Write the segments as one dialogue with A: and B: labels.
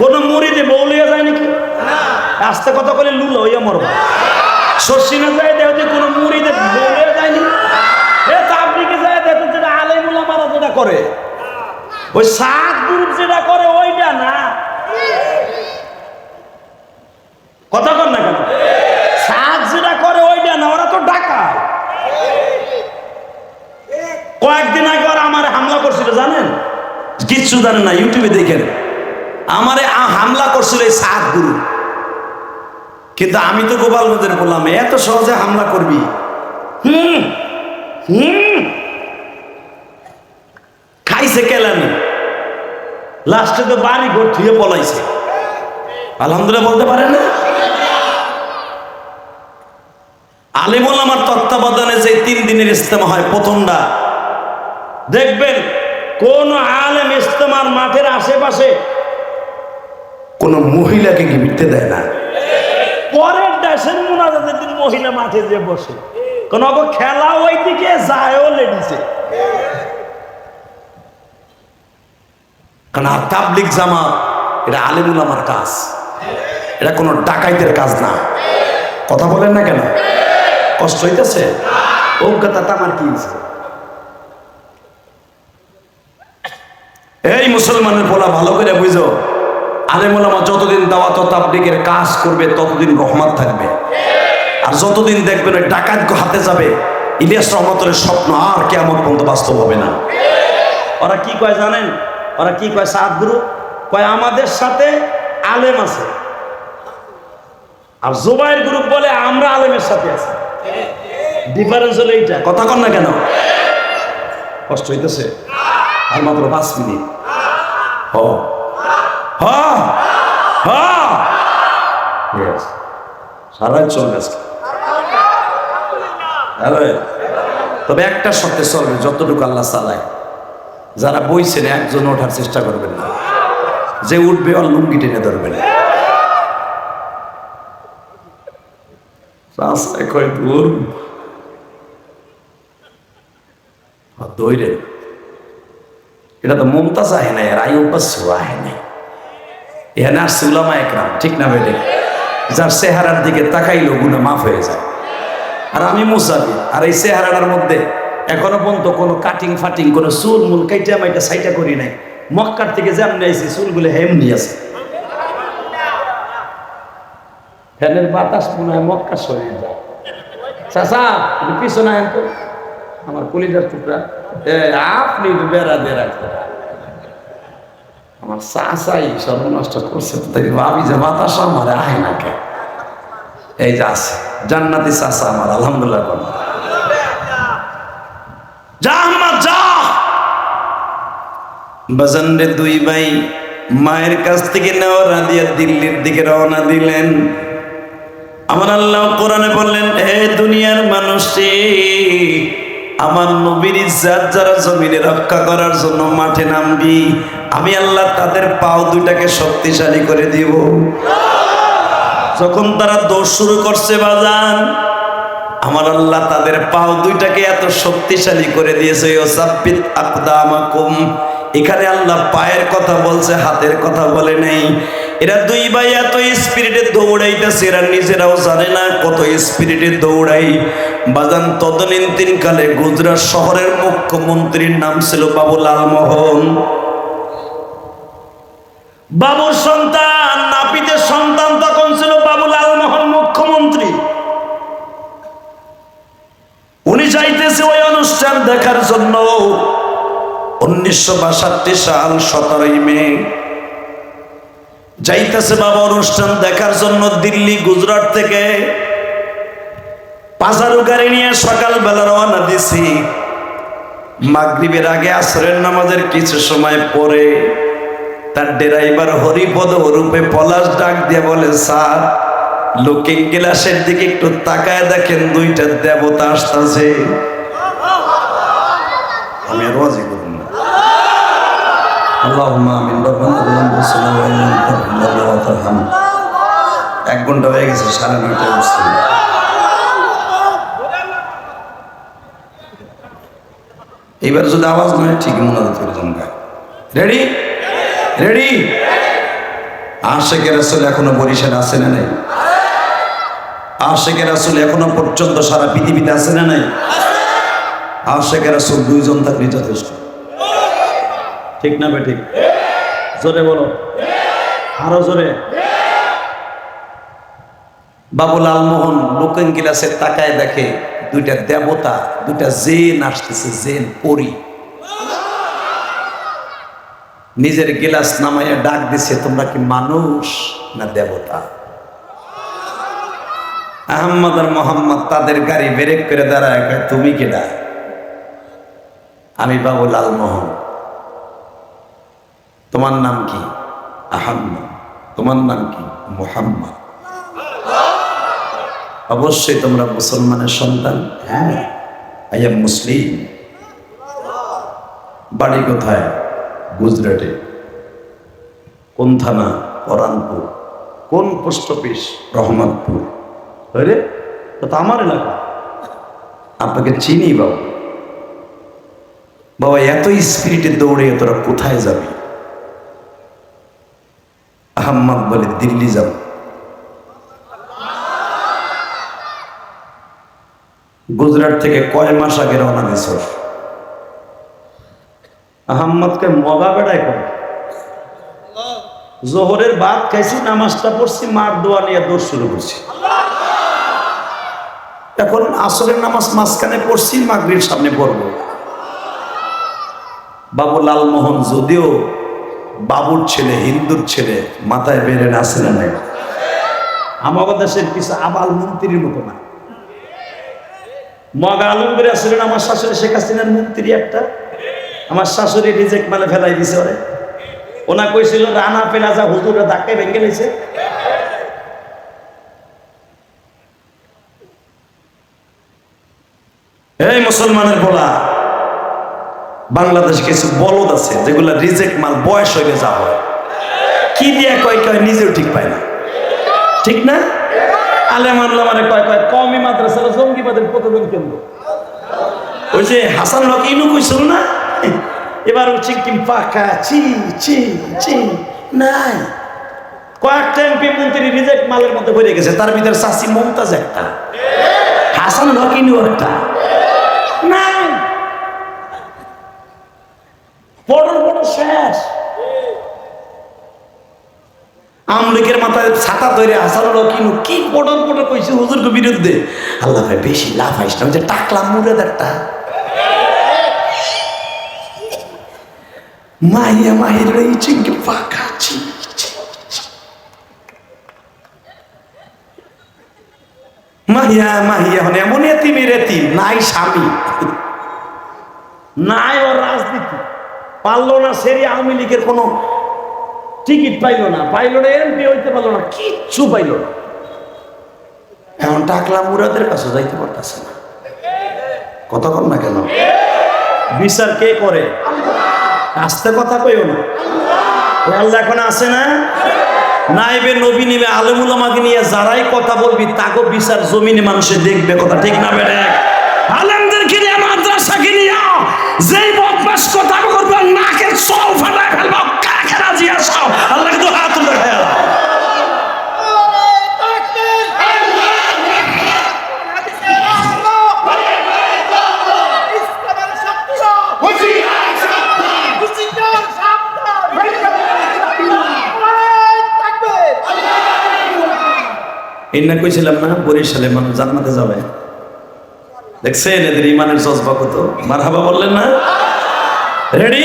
A: কোন মুড়িতে বৌলিয়া যায় নাকি? আস্তে কথা করে লুল হইয়া মরবা। শশী না যায় দেখো যে কোনো মুড়িতে বৌলিয়া যায়নি এ তাবলিকে যায় দেখো যেটা আলেমুলা মারা যেটা করে? ওই সাত গ্রুপ যেটা করে ওইটা না। কথা কর না কেন? সাত যেটা করে ওইটা না ওরা তো ডাকায় কয়েকদিন আগে ওরা আমার হামলা করছিল জানেন? কিচ্ছু জানেন না ইউটিউবে দেখেন আমারে হামলা করছিল এই সাত গুরু। কিন্তু আমি তো গোপাল গোপালগঞ্জের বললাম এত সহজে হামলা করবি। হুম হুম। খাইছে কেলানি। লাস্টে তো বাড়ি ঘর থুয়ে পলাইছে। আলহামদুলিল্লাহ বলতে পারে না? আলিমুল আমার তত্ত্বাবধানে যে তিন দিনের ইস্তেমা হয়, প্রথমটা। দেখবেন, কোন আলেম ইস্তেমার মাঠের আশেপাশে কোন মহিলাকে মিটতে দেয় না? পরের দেশের মোনাজাতের দিন মহিলা মাঠে যে বসে কোন খেলা ওই দিকে যায়ও লেডিসে। কারণ তাবলিক জামা এটা আলিমুল আমার কাজ। এটা কোনো ডাকাইতের কাজ না। কথা বলেন না কেন? কষ্ট হইতেছে? অজ্ঞতা আমার কি? এই মুসলমানের বলা ভালো করে বুঝো। আলেমুলামা যতদিন দাওয়াত ও তাবলিগের কাজ করবে, ততদিন রহমত থাকবে। আর যতদিন দেখবেন ওই ডাকাত হাতে যাবে, ইলিয়াস রহমতের স্বপ্ন আর কেমন পর্যন্ত বাস্তব হবে না। ওরা কি কয় জানেন? ওরা কি কয় সাত গ্রুপ কয়, আমাদের সাথে আলেম আছে। আর জোবাইর গ্রুপ বলে, আমরা আলেমের সাথে আছি। ডিফারেন্স হলো এইটা। কথা কন না কেন? কষ্ট হইতেছে। আর মাত্র পাঁচ মিনিট। হ। Yes. চলবে তবে একটা শর্তে চলবে, যতটুকু আল্লাহ চালায়। যারা বইছেন একজন ওঠার চেষ্টা করবেন না। যে উঠবে আর লুঙ্গি টেনে ধরবেন। রাস্তায় এটা তো মমতাজ আহে নাই, আর আয়ুব বাসু আহে নাই। এখানে আসছে উলামা একরাম, ঠিক না বেলে যার চেহারার দিকে তাকাইলো গুণা মাফ হয়ে যায়। আর আমি মুসাফির আর এই চেহারাটার মধ্যে এখনও পর্যন্ত কোনো কাটিং ফাটিং, কোনো চুল, মুল কাইটা মাইটা সাইটা করি নাই। মক্কার থেকে যেমনি আইছি, চুলগুলো হেমনি আছে। ফ্যানের বাতাস মনে হয় মক্কা সরিয়ে যায়। চাচা পিছনে আমার কলিজার টুকরা। আপনি বেড়া দিয়ে রাখতে আমার চাচাই সর্বনষ্ট করছে তাই ভাবি যে বাতাস আমার আহে না কে এই যে আছে, জান্নাতি চাচা আমার, আলহামদুলিল্লাহ। যা আহমদ, যা! বাজানরে দুই ভাই মায়ের কাছ থেকে নেওয়া দিয়ে দিল্লির দিকে রওনা দিলেন। আমার আল্লাহ কোরআনে বললেন হে দুনিয়ার মানুষ, আমার নবীর ইজ্জাত যারা জমিনে রক্ষা করার জন্য মাঠে নামবি আমি আল্লাহ তাদের পাও দুইটাকে শক্তিশালী করে দিব। যখন তারা দৌড় শুরু করছে বাজান, আমার আল্লাহ তাদের পাও দুইটাকে এত শক্তিশালী করে দিয়েছে ও সাব্বিত আকদামাকুম। এখানে আল্লাহ পায়ের কথা বলছে, হাতের কথা বলে নেই। এরা দুই ভাই এত স্পিরিটে দৌড়াইতেছে, এরা নিজেরাও জানে না কত স্পিরিটে দৌড়াই। বাজান তদনীন্তিন কালে গুজরাট শহরের মুখ্যমন্ত্রীর নাম ছিল বাবু লালমোহন বাবুর সন্তান, নাপিতের সন্তান তখন ছিল বাবু লালমোহন মুখ্যমন্ত্রী। উনি চাইতেছে ওই অনুষ্ঠান দেখার জন্য। উনিশশো বাষট্টি সাল সতেরোই মে। যাইতেছে বাবা অনুষ্ঠান দেখার জন্য দিল্লি, গুজরাট থেকে। পাজারু গাড়ি নিয়ে সকালবেলা রওনা দিছি। মাগরিবের আগে আসরের নামাজের কিছু সময় পরে তার ড্রাইভার হরিপদ রূপে পলাশ ডাক দিয়ে বলে, স্যার, লুকিং গ্লাসের দিকে একটু তাকায় দেখেন, দুইটা দেবতা আসতেছে। আমি না। আল্লাহুম্মা আমিন, রব্বানা আল্লাহুম্মা সাল্লি আলা মুহাম্মাদ এক ঘণ্টা হয়ে গেছে, সাড়ে নয়টায় উঠছি। এবার যদি আওয়াজ নয় ঠিক মনে হতো রেডি রেডি আশেকের আসলে এখনও বরিশাল আছে না নাই? আশেকের আসলে এখনও পর্যন্ত সারা পৃথিবীতে আছে না নাই? আশেকের আসল দুইজন থাকলে যথেষ্ট। ঠিক না বে ঠিক জোরে বলো। আরও জোরে। বাবু লালমোহন লোকেন গ্লাসের তাকায় দেখে দুইটা দেবতা, দুইটা জেন আসতেছে, জেন পরি। নিজের গিলাস নামাইয়া ডাক দিছে, তোমরা কি মানুষ না দেবতা? আহম্মদ আর মোহাম্মদ তাদের গাড়ি ব্রেক করে দাঁড়ায় তুমি কেডা? আমি বাবু লালমোহন। তোমার নাম কি? আহম্মদ। তোমার নাম কি? মোহাম্মদ। অবশ্যই তোমরা মুসলমানের সন্তান। হ্যাঁ। I am Muslim. বাড়ি কোথায়? গুজরাটে। কোন থানা? পরানপুর কোন পোস্ট অফিস? রহমতপুর রে? তো তো আমার এলাকা। আপনাকে চিনি বাবু। বাবা, এত স্পিরিটে দৌড়ে তোরা কোথায় যাবি? আহম্মদ বলে দিল্লি যাব। গুজরাট থেকে কয় মাস আগে রওনা দিছ আহম্মদকে মগা বেড়ায় করে। জোহরের বাদ খাইছি, নামাজটা পড়ছি, মার দোয়া নিয়ে দৌড় শুরু করছি। এখন আসরের নামাজ মাঝখানে পড়ছি মাগরির সামনে পড়ব। বাবু লালমোহন, যদিও বাবুর ছেলে, হিন্দুর ছেলে, মাথায় বেড়ে আসে না নাই? আমাদের দেশের কিছু আবাল মন্ত্রীর মতো না। মগা আলম করে আসলেন আমার শাশুড়ি শেখ হাসিনার মন্ত্রী একটা? আমার শাশুড়ি রিজেক্ট মানে ফেলাই দিছে ওরে। ওনা কইছিল, রানা পেলাজা হুজুরে ধাক্কায় ভেঙে গেছে এই মুসলমানের বলা বাংলাদেশ কিছু বলদ আছে, যেগুলো রিজেক্ট মাল বয়স হয়ে যা হয়। কি দিয়ে কয় কয় নিজেও ঠিক পায় না। ঠিক না? আলেম আল্লাহ মানে কয় কয় কমই মাদ্রাসার জঙ্গিবাদের প্রতিদিন কেন্দ্র। ওই যে হাসান হক ইনু কইছিল না এবার ও চিকিম পাকা চি চি চি, নাই। কয়েকটা এমপি মন্ত্রী রিজেক্ট মালের মধ্যে ভরে গেছে, তার ভিতরে সাসি মমতাজ একটা, হাসান হক ইনু একটা। নাই। বড় বড় শেষ। আমলিকের মাথায় ছাতা ধরে হাসান কিনু কি বড় বড় কইছে? হুজুরকে বিরুদ্ধে আল্লাহ ভাই বেশি লাভ না যে টাকলা মুরেদ মাইয়া মাহির এই চিংকে পাকা ছি ছি, ছি। মাহিয়া মাহিয়া হনে এমন এতিমি রেতি নাই স্বামী নাই ওর রাজনীতি পারল না সেরি আওয়ামী লীগের কোনো টিকিট পাইলো না পাইলো না এমপি হইতে পারল না কিচ্ছু পাইলো না এখন টাকলা মুরাদের কাছে যাইতে পারতেছে না কতক্ষণ না কেন বিচার কে করে আস্তে কথা কইও না। আল্লাহ এখন আসে না? নাইবে নবী নিবে আলেমুল আমাকে নিয়ে যারাই কথা বলবি তাকে বিচার জমিনে মানুষে দেখবে কথা। ঠিক না বেড়ে আলেমদেরকে নিয়ে, মাদ্রাসাকে নিয়ে, যেই বদমাস কথা করবে নাকের চল ফাটায় কাকে রাজি আসাও আল্লাহ কিন্তু হাত খেয়াল এই না কইছিলাম না বরিশালে মানুষ জান্নাতে যাবে। দেখছেন এদের ইমানের জজবা কত? মারহাবা বললেন না? রেডি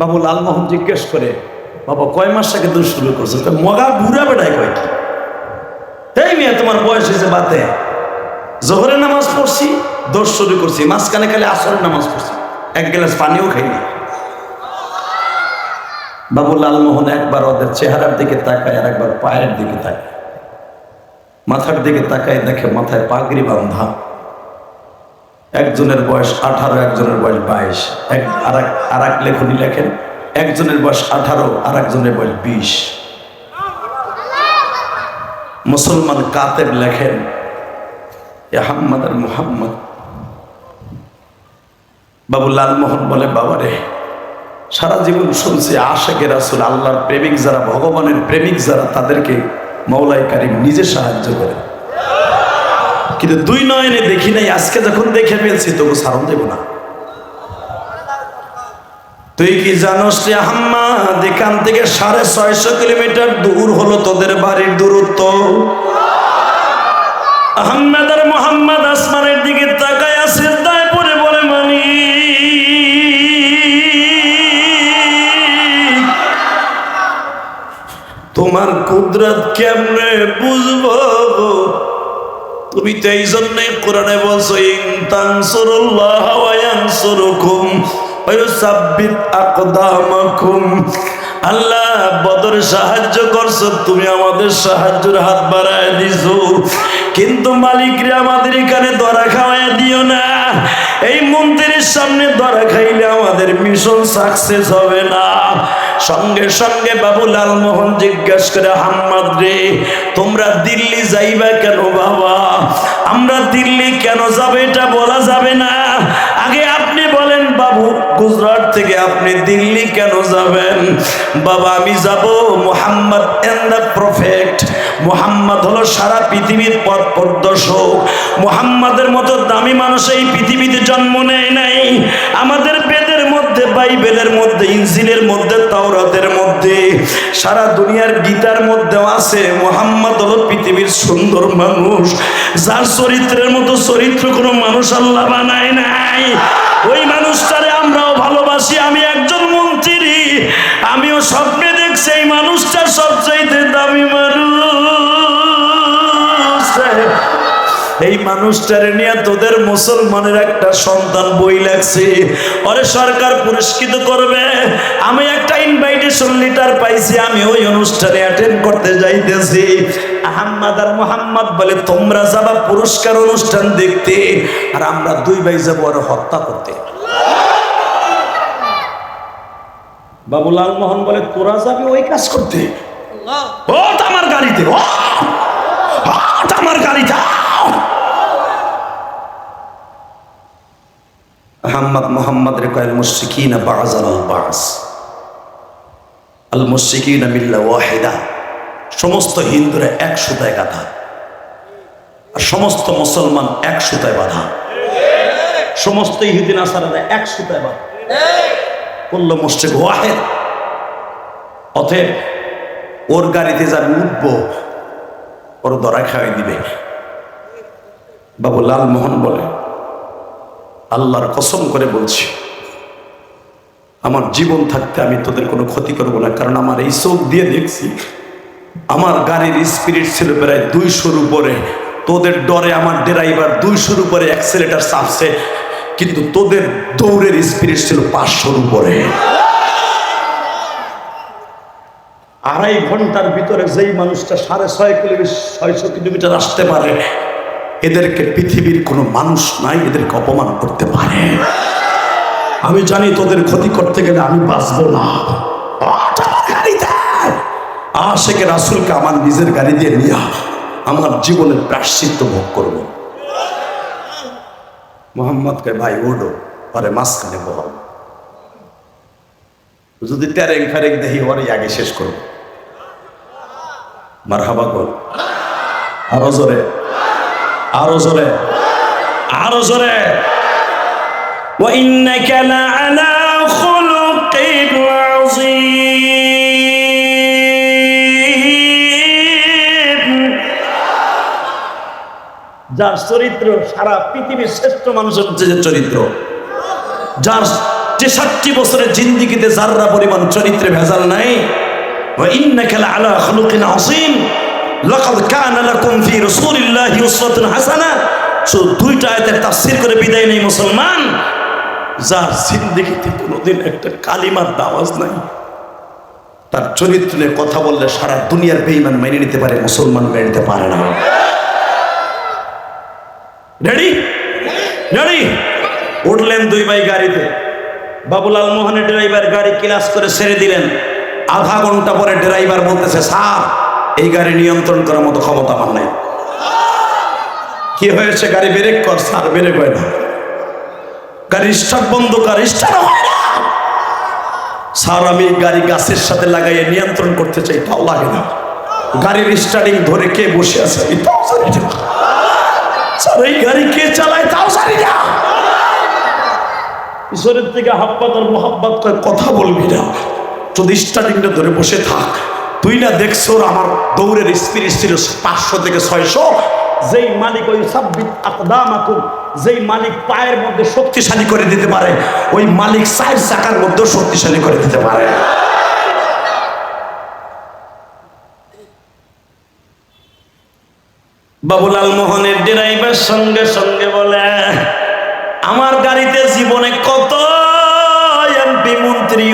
A: বাবু লালমোহন জিজ্ঞেস করে, বাবা, কয় মাস আগে দূর শুরু করছ? মগা বুড়া বেড়ায় কয় কি? মেয়ে, তোমার বয়স হয়েছে বাতে জোহরের নামাজ পড়ছি দোষ শুরু করছি, মাঝখানে খালি আসরের নামাজ পড়ছি। এক গ্লাস পানিও খাইনি বাবু লালমোহন একবার ওদের চেহারার দিকে তাকায় আর একবার পায়ের দিকে তাকায়। মাথার দিকে তাকায় দেখে মাথায় পাগড়ি বান্ধা একজনের বয়স আঠারো, একজনের বয়স বাইশ। এক আর এক আর এক লেখনী লেখেন, একজনের বয়স আঠারো আর একজনের বয়স বিশ। মুসলমান কাতের লেখেন আহম্মদ আর মোহাম্মদ। বাবু লালমোহন বলে বাবারে সারা জীবন শুনছি আশেকের রাসুল, আল্লাহর প্রেমিক যারা, ভগবানের প্রেমিক যারা, তাদেরকে মৌলাই কারিম নিজে সাহায্য করে। কিন্তু দুই নয়নে দেখি নাই, আজকে যখন দেখে ফেলছি, তবু সারণ দেব না। তুই কি জানোস রে আহম্মদ এখান থেকে সাড়ে ছয়শো কিলোমিটার দূর হলো তোদের বাড়ির দূরত্ব? আহম্মদ আর মোহাম্মদ আসমানের দিকে তোমার কুদরত কেমনে বুঝব? তুমি তো এই জন্যই কোরআনে বলছো, ইন তানসুরুল্লাহ ওয়া ইয়ানসুরুকুম ওয়া আল্লাহ বদর সাহায্য করছ, তুমি আমাদের সাহায্যের হাত বাড়ায় দিছো। কিন্তু মালিকরে আমাদের এখানে দরা খাওয়ায় দিও না। এই মন্দিরের সামনে দরা খাইলে আমাদের মিশন সাকসেস হবে না। সঙ্গে সঙ্গে বাবু লালমোহন জিজ্ঞেস করে, হাম্মাদ রে, তোমরা দিল্লি যাইবা কেন বাবা? আমরা দিল্লি কেন যাবে এটা বলা যাবে না। আগে আপনি বলেন, বাবু, গুজরাট থেকে আপনি দিল্লি কেন যাবেন? বাবা, আমি যাব Mohammad and the prophet Mohammad হলো সারা পৃথিবীর পথ প্রদর্শক। মোহাম্মদের মতো দামি মানুষ এই পৃথিবীতে জন্ম নেয় নাই। আমাদের বেদের মধ্যে, বাইবেলের মধ্যে, ইনজিলের মধ্যে, তাওরাতের মধ্যে, সারা দুনিয়ার গীতার মধ্যেও আছে, মোহাম্মদ হলো পৃথিবীর সুন্দর মানুষ, যার চরিত্রের মতো চরিত্র কোনো মানুষ আল্লাহ বানায় নাই। ওই মানুষটারে আমরাও ভালোবাসি, আমি একজন মন্ত্রী, আমিও স্বপ্নে দেখছি এই মানুষটা সবচাইতে দামি মানুষ মানুষটারে নিয়ে তোদের মুসলমানের একটা সন্তান বই লাগছে। ওরে সরকার পুরস্কৃত করবে। আমি একটা ইনভাইটেশন লিটার পাইছি আমি ওই অনুষ্ঠানে অ্যাটেন্ড করতে যাইতেছি। আহম্মদ আর মোহাম্মদ বলে তোমরা যাবা পুরস্কার অনুষ্ঠান দেখতে আর আমরা দুই ভাই যাব ওরে হত্যা করতে। বাবুলাল মোহন বলে তোরা যাবি ওই কাজ করতে? ও আমার গাড়িতে ও আমার গাড়িটা আহম্মদ মোহাম্মদ রে কয়েল মুশরিকিনা বাজ আল বাস। আল সমস্ত হিন্দুরা এক সুতায় গাঁথা। আর সমস্ত মুসলমান এক সুতায় বাঁধা। সমস্ত ইহুদিন আসারারা এক সুতায় বাঁধা। করল মুশরিক ওয়াহেদ। অতএব ওর গাড়িতে যাবে উঠবো, ওর দরা খাওয়াই দিবে। বাবু লালমোহন বলে আল্লাহর কসম করে বলছি, আমার জীবন থাকতে আমি তোদের কোনো ক্ষতি করব না, কারণ আমার এই চোখ দিয়ে দেখছি, আমার গাড়ির স্পিরিট ছিল প্রায় দুইশোর উপরে। তোদের ডরে আমার ড্রাইভার দুইশোর উপরে অ্যাক্সেলেটার চাপছে, কিন্তু তোদের দৌড়ের স্পিরিট ছিল পাঁচশোর উপরে। আড়াই ঘণ্টার ভিতরে যেই মানুষটা সাড়ে ছয় কিলোমিটার, ছয়শো কিলোমিটার আসতে পারে এদেরকে পৃথিবীর কোনো মানুষ নাই, এদেরকে অপমান করতে পারে। আমি জানি তোদের ক্ষতি করতে গেলে আমি বাঁচবো না। আশেকে রাসুলকে আমার নিজের গাড়ি দিয়ে নিয়ে আমার জীবনের প্রাশ্চিত্য ভোগ করব। মোহাম্মদকে ভাই ওডো, পরে মাঝখানে বহল যদি তেরেক ফেরেক দেখি ওরই আগে শেষ করব। মার হাবা কর। আরও জোরে আরো জোরে আরো জোরে وإنك لعلى خلق عظيم যার চরিত্র সারা পৃথিবীর শ্রেষ্ঠ মানুষের হচ্ছে যে চরিত্র যার তেষট্টি বছরের জিন্দিগিতে যাররা পরিমাণ চরিত্রে ভেজাল নাই وإنك لعلى خلق عظيم لقد লাকাদ কানা লাকুম ফি রাসূলিল্লাহি উসওয়াতুন হাসানা। সো দুইটা আয়াতের তাফসীর করে বিদায় নেই মুসলমান। যার জিন্দেগিতে কোনোদিন একটা কালিমার দাওয়াজ নাই। তার চরিত্র নিয়ে কথা বললে সারা দুনিয়ার বেঈমান মেনে নিতে পারে, মুসলমান মেনে নিতে পারে না। রেডি রেডি উঠলেন দুই ভাই গাড়িতে। বাবুলাল মোহনের ড্রাইভার গাড়ি ক্লাস করে ছেড়ে দিলেন। আধা ঘণ্টা পরে ড্রাইভার বলতেছে, স্যার এই গাড়ি নিয়ন্ত্রণ করার মতো ক্ষমতা আমার নাই। কি হয়েছে? গাড়ি ব্রেক কর স্যার ব্রেক হয় না। গাড়ি স্টার্ট বন্ধ কর স্টার্ট হয় না। স্যার, আমি গাড়ি গাছের সাথে লাগাইয়ে নিয়ন্ত্রণ করতে চাই, তাও লাগে না। গাড়ির স্টার্টিং ধরে কে বসে আছে স্যার, এই গাড়ি কে চালায়, তাও জানি না। ঈশ্বরের থেকে হাব্বাত আর মোহাব্বাত কথা বলবি না। যদি স্টার্টিংটা ধরে বসে থাক তুই না দেখছ আমার দৌড়ের স্পিড ছিল পাঁচশো থেকে ছয়শো। যেই মালিক ওই সাব্বিত আকদাম আকুম যেই মালিক পায়ের মধ্যে শক্তিশালী করে দিতে পারে, ওই মালিক চার চাকার মধ্যেও শক্তিশালী করে দিতে পারে। বাবুলাল মোহনের ড্রাইভার সঙ্গে সঙ্গে বলে, আমার গাড়িতে জীবনে কত এমপি মন্ত্রী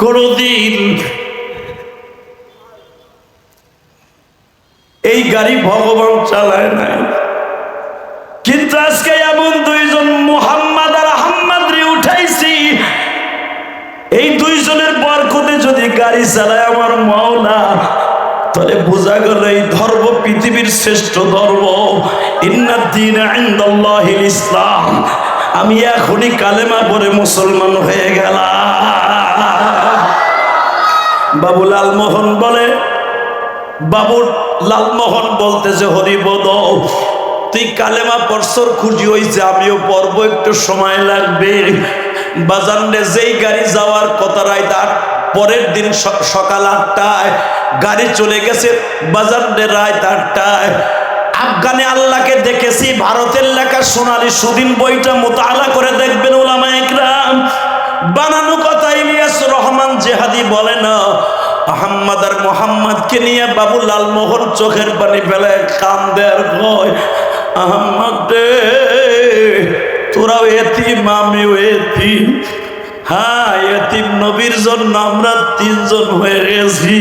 A: কোনদিন এই গাড়ি ভগবান চালায় নাই। কিন্তু আজকে এমন দুইজন মোহাম্মদ আর আহম্মদ রে উঠাইছি, এই দুইজনের বরকতে যদি গাড়ি চালায় আমার মাওলা, তাহলে বোঝা গেল এই ধর্ম পৃথিবীর শ্রেষ্ঠ ধর্ম। ইন্নাদ্দিন ইসলাম। আমি এখনই কালেমা পরে মুসলমান হয়ে গেলাম। বাবু লালমোহন বলে বাবুর লালমোহন বলতেছে হরিবদ তুই কালেমা পরশর খুঁজি হইছে আমিও পর্ব একটু সময় লাগবে। বাজানরে যেই গাড়ি যাওয়ার কথা রাইত আট, পরের দিন সকাল আটটায় গাড়ি চলে গেছে। বাজারে রাত আটটায়। আফগানে আল্লাহকে দেখেছি, ভারতের লেখা সোনালি সুদিন বইটা মোতালা করে দেখবেন ওলামা একরাম। বানানো কথা ইলিয়াস রহমান জেহাদি বলে না। আহম্মদ আর মোহাম্মদকে নিয়ে বাবু লালমোহন চোখের পানি ফেলে কান দেয়ার কয়, আহম্মদ তোরাও এতিম, আমিও এতিম। হ্যাঁ এতিম নবীর জন্য আমরা তিনজন হয়ে গেছি।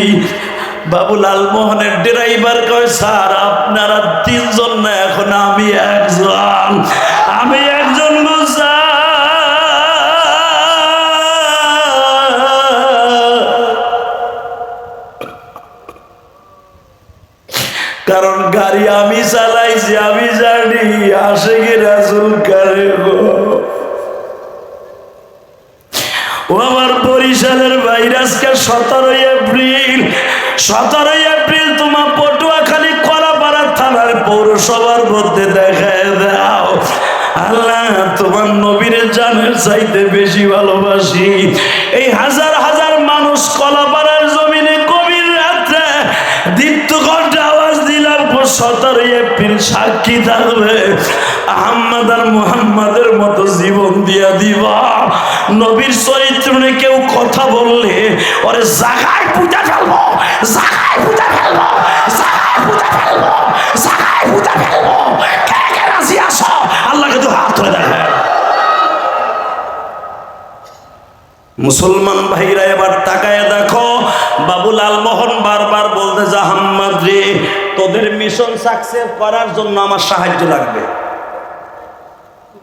A: বাবু লালমোহনের ড্রাইভার কয়, স্যার, আপনারা তিনজন না, এখন আমি একজন। আমি একজন মুসা। কারণ গাড়ি আমি চালাইছি, আমি জানি আসে কি রাসুল কারে ও আমার বরিশালের ভাইরাসকে সতেরোই এপ্রিল সতেরোই এপ্রিল তোমার পটুয়াখালী কলাপাড়া থানার পৌরসভার মধ্যে দেখায় দাও। আল্লাহ, তোমার নবীর জানের চাইতে বেশি ভালোবাসি। এই হাজার হাজার মানুষ কলাপাড়ার জমিনে গভীর রাত্রে দীপ্ত কণ্ঠে আওয়াজ দিলাম সতেরোই এপ্রিল সাক্ষী থাকবে। আহম্মদ আর মুহাম্মাদের মতো জীবন দিয়া দিবা। নবীর চরিত্র কেউ কথা বললে, ওরে জাগায় পূজা ফেলব, জাগায় পূজা ফেলব, জাগায় পূজা ফেলব, জাগায় পূজা ফেলব। কে কে রাজি আসো আল্লাহকে তো হাত ধরে দেখে। মুসলমান ভাইরা এবার তাকায় দেখো। বাবু লালমোহন বারবার বলতে জাহাম্মাদ তোদের মিশন সাকসেস করার জন্য আমার সাহায্য লাগবে।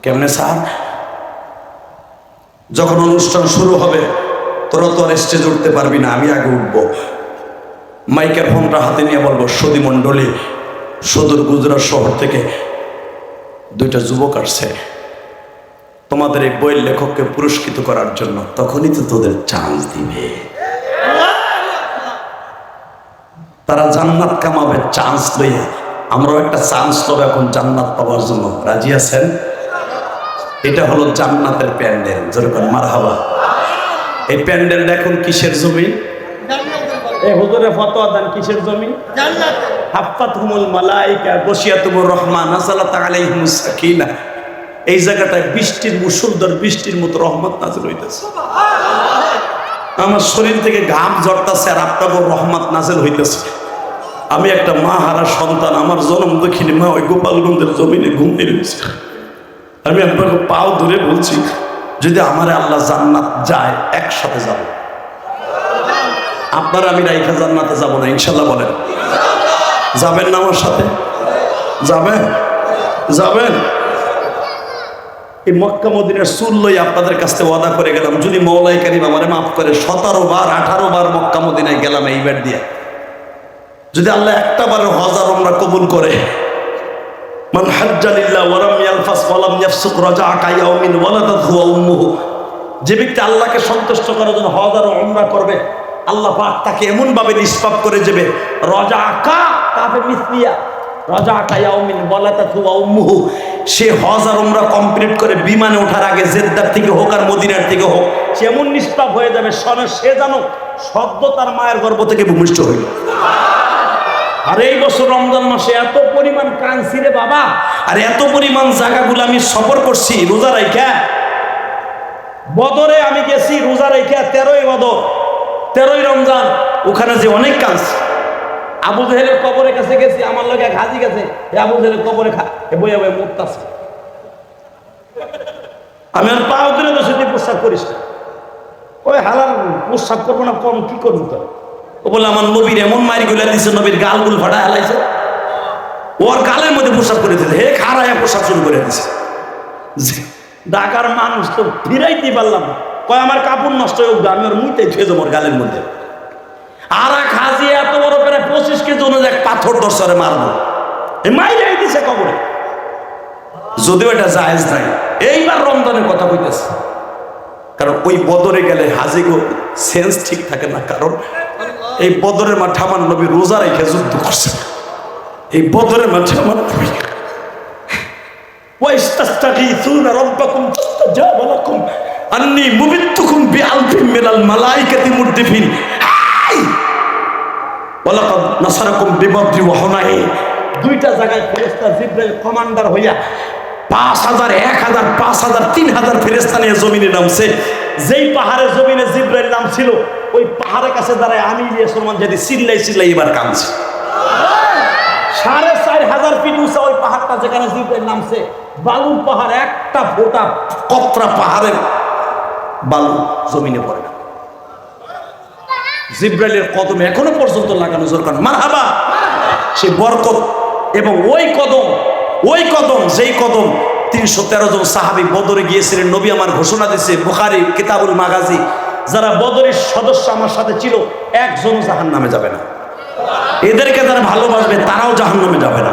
A: কেমনে স্যার? যখন অনুষ্ঠান শুরু হবে, তোরা তো আর স্টেজ উঠতে পারবি না, আমি আগে উঠবো। মাইকের ফোনটা হাতে নিয়ে বলব, সদী মণ্ডলী, সদর গুজরাট শহর থেকে দুইটা যুবক আসছে। তোমাদের এই বইয়ের লেখককে পুরস্কৃত করার জন্য তখনই তো তোদের চান্স দিবে। তারা জান্নাত কামাবে চান্স লইয়া। আমরাও একটা চান্স পাবো এখন জান্নাত পাওয়ার জন্য। রাজি আছেন? এটা হলো জান্নাতের প্যান্ডেল। যেরকম মারহাবা। এই প্যান্ডেলটা এখন কিসের জমি? এই হুজুরে ফতোয়া দেন কিসের জমি? হাফাত হুমুল মালাইকা বসিয়াতুমুর রহমান নাজালাত আলাইহিমুস সাকিনা। এই জায়গাটায় বৃষ্টির মুসুলদার বৃষ্টির মতো রহমত নাজিল হইতেছে। আমার শরীর থেকে ঘাম জড়তাছে আর আপনাকে রহমত নাজিল হইতেছে। আমি একটা মা হারা সন্তান, আমার জন্ম দক্ষিণী মা ওই গোপালগঞ্জের জমিনে ঘুমিয়ে রয়েছে। আমি আপনাকে পাও ধরে বলছি, যদি আমার আল্লাহ জান্নাত যায়, একসাথে যাব। আপনারা আমি রাইখা জান্নাতে যাব না, ইনশাল্লাহ বলেন। যাবেন না আমার সাথে? যাবেন? যাবেন? এই মক্কা মদিনের সুর আপনাদের কাছে ওয়াদা করে গেলাম, যদি মৌলাই কারিম আমারে মাফ করে, সতেরো বার, আঠারো বার মক্কা মদিনায় গেলাম এইবার দিয়ে। যদি আল্লাহ একটা বারে হাজার আমরা কবুল করে, মান হাজ্জালিল্লাহ ওয়ালাম ইয়ালফাস ওয়ালাম ইয়াফসুক রাজা কাইয়াউমিন ওয়ালাদাতহু উম্মুহু। যে ব্যক্তি আল্লাহকে সন্তুষ্ট করার জন্য হজ আর করবে, আল্লাহ পাক তাকে এমন ভাবে নিষ্পাপ করে যাবে রজা আকা কাফে মিসলিয়া রজা আকা ইয়াউমিন বলাতা থুয়া উম্মুহু। সে হজ আর উমরা কমপ্লিট করে বিমানে ওঠার আগে জেদ্দার থেকে হোক আর মদিনার থেকে হোক সে এমন নিষ্পাপ হয়ে যাবে সনে সে জানো সদ্য তার মায়ের গর্ভ থেকে ভূমিষ্ঠ হইল। আর এই বছর রমজান মাসে এত পরিমাণ কাঁদছি রে বাবা, আর এত পরিমাণ জায়গাগুলো আমি সফর করছি, রোজা রাইখা। বদরে আমি গেছি, রোজা রাইখা তেরোই বদর, তেরোই রমজান, ওখানে যে অনেক কাঁদছি আবু জেহেলের কবরের কাছে গেছি, আমার লোক এক হাজি গেছে আবু জেহেলের কবরে বইয়া বই মুক্তাছে আমি আর পাও দিলে তো সেটি প্রস্তাব করিস না। ওই হালার প্রস্তাব করব না, কম কি করব তো ও বলে, আমার নবীর এমন মারি গুলা দিছে, নবীর গালগুল ফাটা হেলাইছে। ওর গালের মধ্যে প্রস্তাব করে দিয়েছে হে খারায় প্রস্তাব শুরু করে দিছে। ঢাকার মানুষ তো ফিরাইতে পারলাম কয়, আমার কাপড় নষ্ট হোক আমি ওর মুইতে ছুঁয়ে দেবো ওর গালের মধ্যে। আর এক হাজি এত বড় প্রায় পঁচিশ কেজি অনুযায়ী এক পাথর দর্শরে মারবো এ মাইরাই দিছে কবরে যদিও এটা জায়েজ নাই এইবার রমজানের কথা কইতেছে কারণ ওই বদরে গেলে হাজিগো সেন্স ঠিক থাকে না কারণ এই বদরের মাঠে আমার নবী রোজা রেখে যুদ্ধ করছে এই বদরের মাঠে আমার নবী وَيَسْتَسْتَغِيثُونَ رَبَّكُمْ فَاسْتَجَابَ لَكُمْ أَنِّي مُمِدُّكُمْ بِأَلْفٍ مِّنَ الْمَلَائِكَةِ مُرْدِفِينَ হাই! ওয়ালাকাদ নাসারাকুম বিবদ্রি ওয়া হুনাইন দুইটা জায়গায় ফেরেশতা জিব্রাইল কমান্ডার হইয়া পাঁচ হাজার, এক হাজার, পাঁচ হাজার, তিন হাজার ফেরেশতা নিয়ে জমিনে নামছে। যেই পাহাড়ে জমিনে জিব্রাইল নাম ছিল ওই পাহাড়ের কাছে দাঁড়ায় আমি ইলিয়াস রহমান যদি চিল্লাই চিল্লাই এবার কামছে সাড়ে চার হাজার ফিট উঁচা ওই পাহাড়টা যেখানে জিব্রাইল নামছে, বালুর পাহাড়, একটা ফোটা কতরা পাহাড়ের বালু জমিনে পড়ে না। জিব্রাইলের কদম এখনও পর্যন্ত লাগানো দরকার মারহাবা! সে বরকত এবং ওই কদম ওই কদম, যেই কদম তিনশো তেরো জন সাহাবি বদরে গিয়েছিলেন, নবী আমার ঘোষণা দিয়েছে, বুখারি, কিতাবুল মাগাজি। যারা বদরের সদস্য আমার সাথে ছিল, একজনও জাহান নামে যাবে না। এদেরকে যারা ভালোবাসবে, তারাও জাহান নামে যাবে না।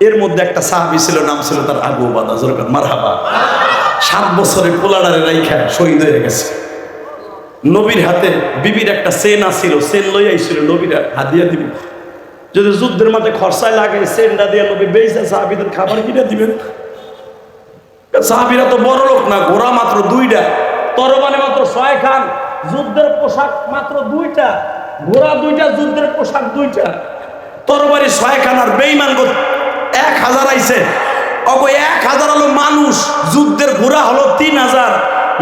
A: এর মধ্যে একটা সাহাবি ছিল, নাম ছিল তার আবু বাদা জরকার মারহাবা। সাত বছরে পোলাডারে রাইখা শহীদ হয়ে গেছে। নবীর হাতে বিবির একটা সেন আসছিল সেন লই আইছিল, নবীর হাদিয়া দিবি। যদি যুদ্ধের মাঠে খরচায় লাগে, সেনটা দিয়ে নবী বেইসা সাহাবিদের খাবার কিনে দিবেন। সাহাবিরা তো বড় লোক না, ঘোড়া মাত্র দুইটা তরবানে মাত্র ছয় খান, যুদ্ধের পোশাক মাত্র দুইটা, ঘোড়া দুইটা, যুদ্ধের পোশাক দুইটা। তরবারি ছয় খান আর বেইমান এক হাজার আইছে। অগো এক হাজার হলো মানুষ, যুদ্ধের ঘোড়া হলো তিন হাজার।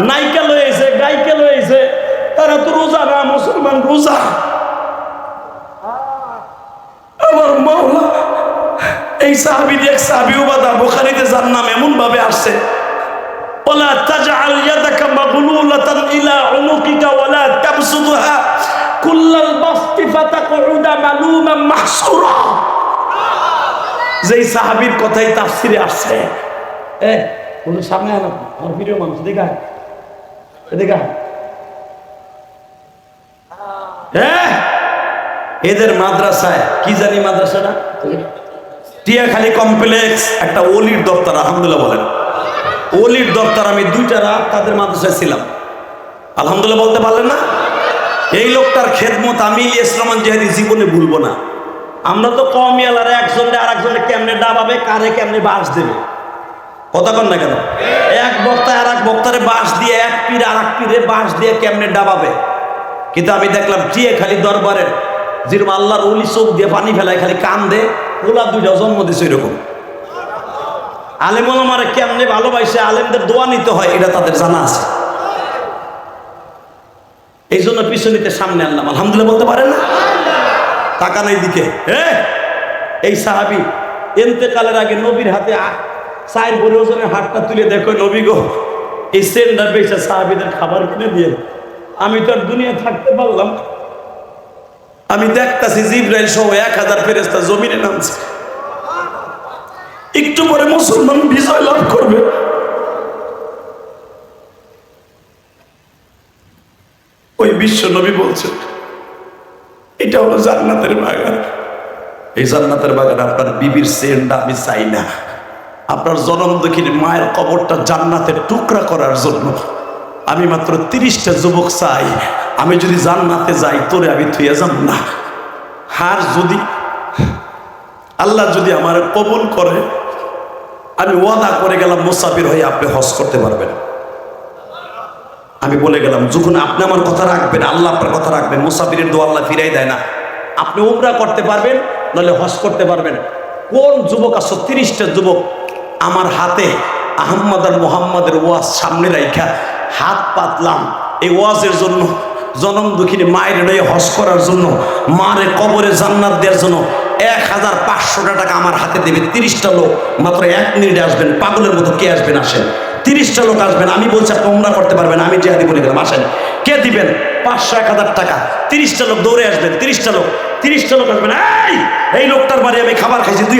A: নাইকা গাইকে লয়েছে তারা তো রোজা না মুসলমান রোজা আমার মাওলা এই সাহাবি এক সাহাবি উবাদা বুখারীতে যার নাম এমন ভাবে আসছে ولا تجعل يدك مغلولة إلى عنقك ولا تبسطها كل البسط فتقعد ملوما محسورا যেই সাহাবীর কথাই তাফসিরে আসছে এ কোন সামনে আনো আমার প্রিয় মানুষ দেখা দেখা হ্যাঁ? এদের মাদ্রাসায়, কি জানি মাদ্রাসাটা? টিয়াখালি কমপ্লেক্স, একটা অলির দপ্তর, আলহামদুলিল্লাহ বলেন। অলির দপ্তর, আমি দুইটা রাত তাদের মাদ্রাসায় ছিলাম। আলহামদুলিল্লাহ বলতে পারলেন না? এই লোকটার খেদমত আমি ইসলামান জেহাদি জীবনে ভুলবো না। আমরা তো কম এলার একজনে আর একজনে কেমনে ডাবাবে কারে কেমনে বাস দেবে? কন না কেন? এক বক্তা আর এক বক্তারে বাস দিয়ে, এক পীর আর এক পীরে বাস দিয়ে কেমনে ডাবাবে কিন্তু আমি দেখলাম টিয়ে খালি দরবারের যেরকম আল্লাহর উলি চোখ দিয়ে পানি ফেলায়, খালি কান দে ওলা দুইটা জন্ম দিছে এরকম আলেমন আমারে কেমনে ভালোবাসে, আলেমদের দোয়া নিতে হয়, এটা তাদের জানা আছে। এই জন্য পিছনিতে সামনে আনলাম, আলহামদুলিল্লাহ বলতে পারেন না? তাকান এই দিকে। হ্যাঁ এই সাহাবি এতেকালের আগে নবীর হাতে বড় ওজনের হাতটা তুলে দেখো, নবী গো, এই সেন্ডার পেয়েছে সাহাবিদের খাবার কিনে দিয়ে আমি তো আর দুনিয়া থাকতে পারলাম আমি দেখতাছি জিব্রাইল সহ এক হাজার ফেরেস্তা জমিনে নামছে। একটু পরে মুসলমান বিজয় লাভ করবে। ওই বিশ্ব নবী বলছেন এটা হলো জান্নাতের বাগান। এই জান্নাতের বাগান আপনার বিবির সেন্ডা, আমি চাই না। আপনার জনম দক্ষিণ মায়ের কবরটা জান্নাতের টুকরা করার জন্য। আমি মাত্র তিরিশটা যুবক চাই। আমি যদি জান্নাতে যাই, তোরে আমি থুয়ে যাব না। হার যদি আল্লাহ যদি আমার কবুল করে, আমি ওয়াদা করে গেলাম মুসাফির হয়ে আপনি হজ করতে পারবেন। আমি বলে গেলাম, যখন আপনি আমার কথা রাখবেন, আল্লাহ আপনার কথা রাখবেন, মুসাফিরের দোয়া আল্লাহ ফিরাই দেয় না। আপনি উমরা করতে পারবেন, নাহলে হজ করতে পারবেন। কোন যুবক আসো, তিরিশটা যুবক আমার হাতে আহম্মদ আর মোহাম্মদের ওয়াজ সামনে রাইখা হাত পাতলাম। এই ওয়াজের জন্য, জনম দুঃখিনী মায়ের নয় হজ করার জন্য, মারে কবরে জান্নাত দেওয়ার জন্য এক হাজার পাঁচশোটা টাকা আমার হাতে দেবে। তিরিশটা লোক, মাত্র এক মিনিটে আসবেন, পাগলের মতো কে আসবেন আসেন? তিরিশটা লোক আসবেন, আমি বলছি আপনি উমরা করতে পারবেন আমি জেহাদি বলে গেলাম, আসেন। কে দিবেন? পাঁচশো, এক হাজার টাকা। তিরিশটা লোক দৌড়ে আসবেন, তিরিশটা লোক তিরিশটা লোক আসবেন, এই এই লোকটার বাড়ি আমি খাবার খাইছি দুই হাজার